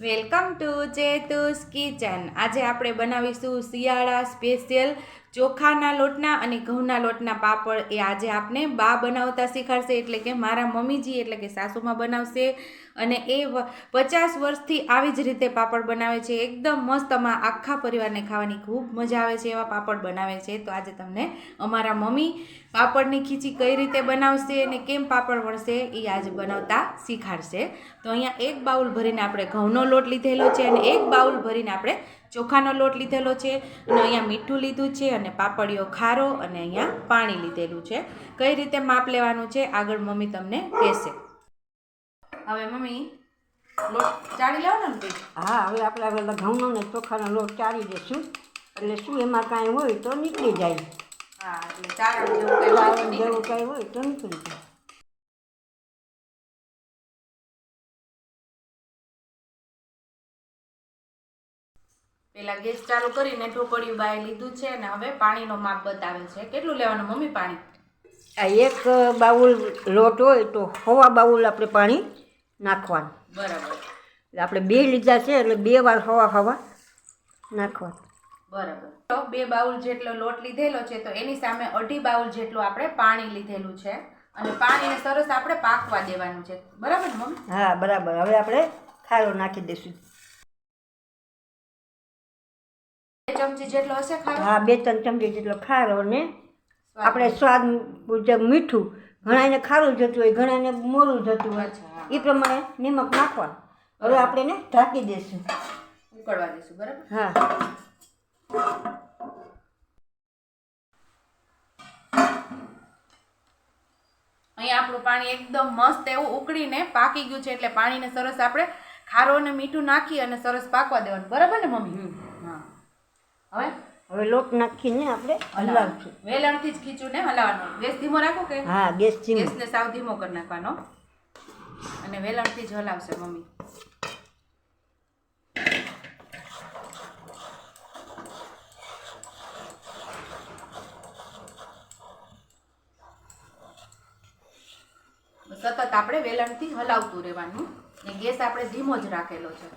Welcome to જેતુસ kitchen. આજે આપણે બનાવીશું શિયાળા સ્પેશિયલ ચોખાના લોટના અને ઘઉંના લોટના પાપડ એ આજે આપને બા બનાવતા શીખવાડશે. એટલે કે મારા મમ્મીજી એટલે કે સાસુમાં બનાવશે. અને એ પચાસ વર્ષથી આવી જ રીતે પાપડ બનાવે છે. એકદમ મસ્ત અમારા આખા પરિવારને ખાવાની ખૂબ મજા આવે છે એવા પાપડ બનાવે છે. તો આજે તમને અમારા મમ્મી પાપડની ખીચી કઈ રીતે બનાવશે અને કેમ પાપડ વણશે એ આજે બનાવતા શીખાડશે તો અહીંયા એક બાઉલ ભરીને આપણે ઘઉંનો લોટ લીધેલો છે અને એક બાઉલ ભરીને આપણે ચોખાનો લોટ લીધેલો છે અને અહીંયા મીઠું લીધું છે અને પાપડીઓ ખારો અને અહીંયા પાણી લીધેલું છે. કઈ રીતે માપ લેવાનું છે આગળ મમ્મી તમને કહેશે. હવે મમ્મી લોટ ચાળી લેવાનો ને હા હવે આપણે હવે ઘઉંનો ને ચોખાનો લોટ ચાળી દઈશું એટલે શું એમાં કાંઈ હોય તો નીકળી જાય. હા એટલે ચારણ. જેવું કાંઈ હોય તો નીકળી જાય. પેલા ગેસ ચાલુ કરીને ઢોકળિયું બાય લીધું છે અને હવે પાણીનો માપ બતાવે છે. કેટલું લેવાનું મમ્મી પાણી? આ એક બાઉલ લોટ હોય તો હવા બાઉલ આપણે પાણી નાખવાનું. બરાબર. એટલે આપણે બે લીધા છે એટલે બે વાર હવા હવા નાખવાનું. બરાબર. તો બે બાઉલ જેટલો લોટ લીધેલો છે તો એની સામે અઢી બાઉલ જેટલું આપણે પાણી લીધેલું છે. અને પાણીને સરસ આપણે પાકવા દેવાનું છે. બરાબર મમ્મી? હા બરાબર. હવે આપણે ખારો નાખી દઈશું. ચમચી જેટલો હશે ખારો? હા બે ત્રણ ચમચી જેટલો ખારો ને આપણે સ્વાદ મુજબ મીઠું. ઘણાને ખારું જતું હોય ઘણાને મોરું જતું હોય. એ પ્રમાણે નિમક નાખવા હવે આપણે એને ઢાંકી દઈશું. ઉકળવા દઈશું બરાબર? હા. અહીંયા આપણું પાણી એકદમ મસ્ત એવું ઉકળીને પાકી ગયું છે એટલે પાણીને સરસ આપણે ખારો અને મીઠું નાખી અને સરસ પાકવા દેવાનું. બરાબર ને મમ્મી? હવે? હવે લોટ નાખીને આપણે હલાવશું વેલણથી જ ખીચું ને હલાવવાનું. ગેસ ધીમો રાખો કે? હા ગેસ ધીમો. ગેસને સાવ ધીમો કરી નાખવાનો. અને વેલણથી જ હલાવશે મમ્મી. સતત આપણે વેલણથી હલાવતું રહેવાનું. ને ગેસ આપણે ધીમો જ રાખેલો છે.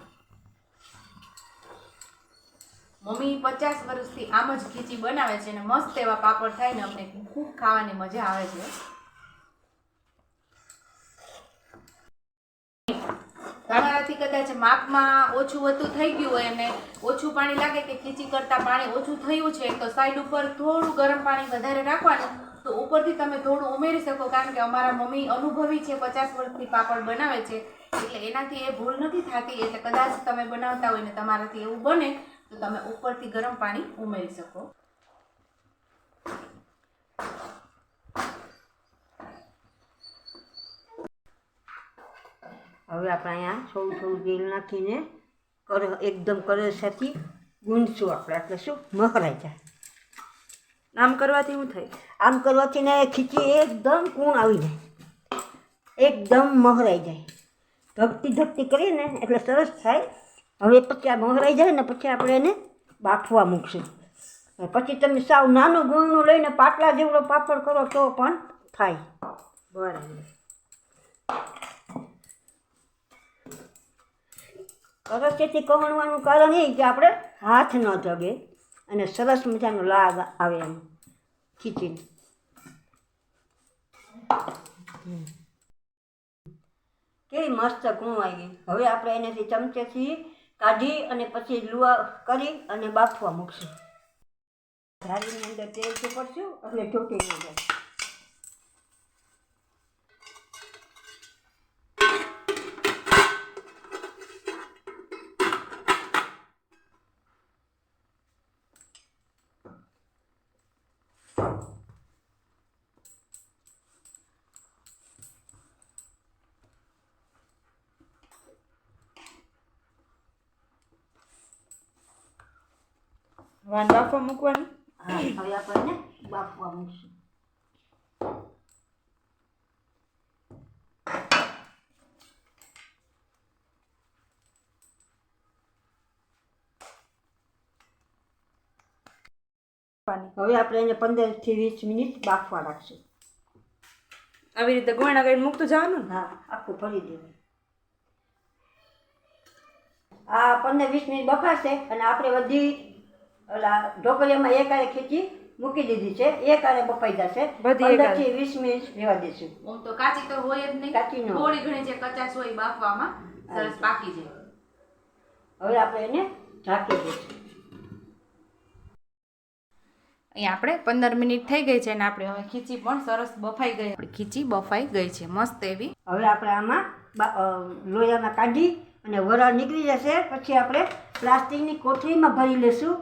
મમ્મી પચાસ વર્ષથી આમ જ ખીચી બનાવે છે અને મસ્ત એવા પાપડ થાય ને અમને ખૂબ ખાવાની મજા આવે છે. તમારાથી કદાચ માપમાં ઓછું વધતું થઈ ગયું હોય અને ઓછું પાણી લાગે કે ખીચી કરતાં પાણી ઓછું થયું છે, તો સાઈડ ઉપર થોડું ગરમ પાણી વધારે રાખવાનું, તો ઉપરથી તમે થોડું ઉમેરી શકો, કારણ કે અમારા મમ્મી અનુભવી છે, પચાસ વર્ષથી પાપડ બનાવે છે, એટલે એનાથી એ ભૂલ નથી થતી, એટલે કદાચ તમે બનાવતા હોય ને તમારાથી એવું બને તો તમે ઉપરથી ગરમ પાણી ઉમેરી શકો. હવે આપણે અહીંયા થોડું થોડું તેલ નાખીને કર એકદમ કરસાથી ગૂંથશું આપણે એટલે શું? મકરાઈ જાય. આમ કરવાથી શું થાય આમ કરવાથી ને ખીચી એકદમ કૂણ આવી જાય. એકદમ મહરાઈ જાય. ધકતી ધકતી કરીએ ને એટલે સરસ થાય હવે પછી આ મહરાઈ જાય ને પછી આપણે એને બાફવા મૂકશું. પછી તમે સાવ નાનું ગુણનું લઈને પાટલા જેવડો પાપડ કરો તો પણ થાય. બરાબર. કરચેથી કહણવાનું કારણ એ કે આપણે હાથ ન જગે અને સરસ મજાનો લાગ આવે એમ ખીચીને. કેવી મસ્ત કૂણ આવી હવે આપણે એનાથી ચમચેથી કાઢી અને પછી લુવા કરી અને બાફવા મૂકશું. ધારીની અંદર તેલ ચોપડશું એટલે ચોટી ન વાન બાફવા મૂકવાનું હા હવે આપણે બાફવા મૂકશું હવે આપણે એને પંદરથી વીસ મિનિટ બાફવા રાખશું આવી રીતે ગોળણા કરીને મૂકતું જવાનું હા આખું ફરી દેવું આ પંદર વીસ મિનિટ બફાશે અને આપણે બધી ઓલા ઢોકળીયામાં એક આરે ખીચી મૂકી દીધી છે એક આરે બફાઈ જશે. બધી પંદરથી વીસ મિનિટ રહેવા દેશું. આમ તો કાચી તો હોય જ નહીં. કાચી ન થોડી ઘણી જે કચાશ હોય બાફવામાં સરસ પાકી જાય. હવે આપણે એને ઢાંકી દઈશું. અહીંયા આપણે પંદર મિનિટ થઈ ગઈ છે અને આપણે હવે ખીચી પણ સરસ બફાઈ ગઈ. આપણી ખીચી બફાઈ ગઈ છે મસ્ત એવી. હવે આપણે આમાં લોયામાં કાઢી અને વરાળ નીકળી જશે. પછી આપણે પ્લાસ્ટિકની કોથળીમાં ભરી લેશું.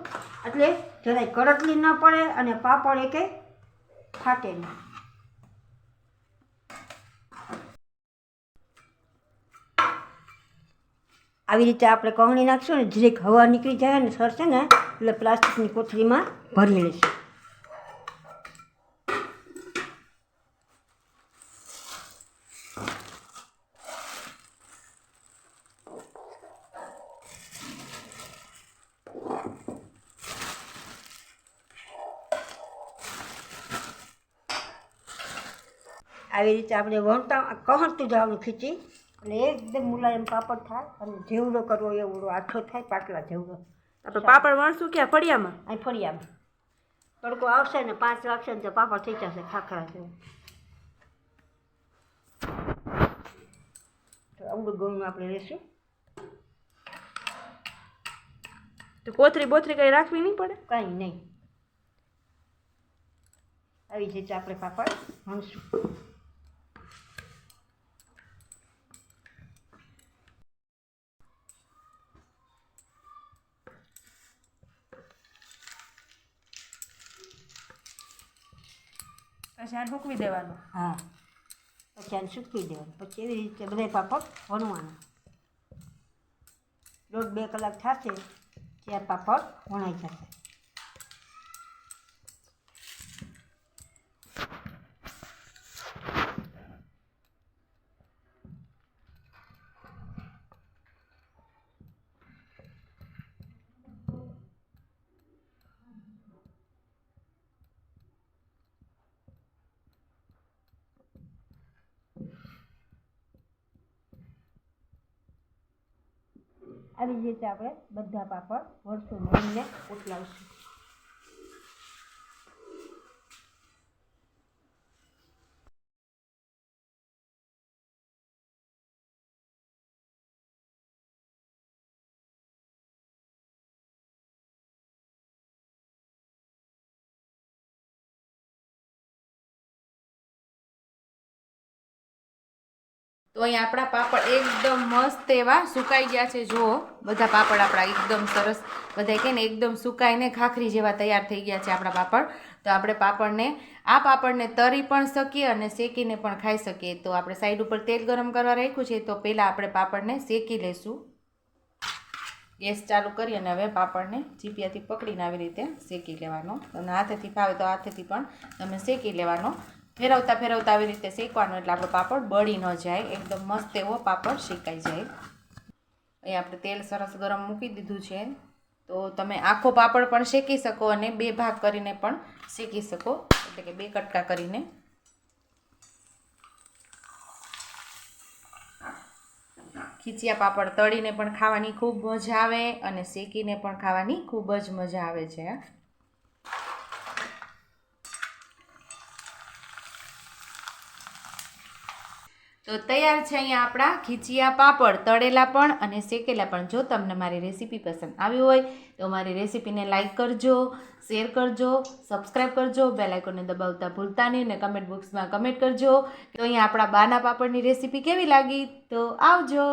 એટલે જરાય કડકલી ન પડે અને પાપડ એકે ફાટે નહીં. આવી રીતે આપણે કહણી નાખશું ને જરીક હવા નીકળી જાય ને સરશે ને, એટલે પ્લાસ્ટિકની કોથળીમાં ભરી લઈશું આવી રીતે આપણે વણતા કહણતું જવાનું ખીચી એટલે એકદમ મુલાયમ પાપડ થાય અને જેવડો કરવો એવડો આછો થાય પાટલા જેવડો આપણે પાપડ વણશું ક્યાં? ફળિયામાં? અહીં ફળિયામાં. તડકો આવશે ને પાંચ વાગશે ને તો પાપડ થઈ જશે ખાખરા જેવું તો આવડું ગળું આપણે લેશું. તો કોથરી બોથરી કંઈ રાખવી નહીં પડે? કંઈ નહીં. આવી રીતે આપણે પાપડ વણશું. પછી આને સૂકવી દેવાનું. હા. પછી આને સૂકવી દેવાનું. પછી એવી રીતે બધા પાપડ વણવાના દોઢ બે કલાક થશે ત્યાં પાપડ વણાઈ જશે. આવી જ રીતે આપણે બધા પાપડ વળશું મળીને ઉતલાવશું તો અહીંયા આપણા પાપડ એકદમ મસ્ત એવા સુકાઈ ગયા છે. જુઓ, બધા પાપડ આપણા એકદમ સરસ બધા કહે ને એકદમ સુકાઈને ખાખરી જેવા તૈયાર થઈ ગયા છે આપણા પાપડ. તો આપણે પાપડને, આ પાપડને તરી પણ શકીએ અને શેકીને પણ ખાઈ શકીએ. તો આપણે સાઈડ ઉપર તેલ ગરમ કરવા રાખ્યું છે, તો પહેલાં આપણે પાપડને શેકી લઈશું ગેસ ચાલુ કરી અને હવે પાપડને ચીપિયાથી પકડીને આવી રીતે શેકી લેવાનો. અને હાથેથી ફાવે તો હાથેથી પણ તમે શેકી લેવાનો. ફેરવતા ફેરવતા આવી રીતે શેકવાનો એટલે આપણો પાપડ બળી ન જાય. એકદમ મસ્ત એવો પાપડ શેકાઈ જાય. અહીં આપણે તેલ સરસ ગરમ મૂકી દીધું છે. તો તમે આખો પાપડ પણ શેકી શકો અને બે ભાગ કરીને પણ શેકી શકો. એટલે કે બે કટકા કરીને. ખીચિયા પાપડ તળીને પણ ખાવાની ખૂબ મજા આવે અને શેકીને પણ ખાવાની ખૂબ જ મજા આવે છે તો તૈયાર છે અહીંયા આપણા ખીચિયા પાપડ, તળેલા પણ અને શેકેલા પણ. જો તમને મારી રેસીપી પસંદ આવી હોય, તો મારી રેસીપીને લાઇક કરજો, શેર કરજો સબસ્ક્રાઈબ કરજો, બેલ દબાવતા ભૂલતા નહીં અને કમેન્ટ બોક્સમાં કમેન્ટ કરજો. તો અહીંયા આપણા બાના પાપડની રેસીપી કેવી લાગી? તો આવજો.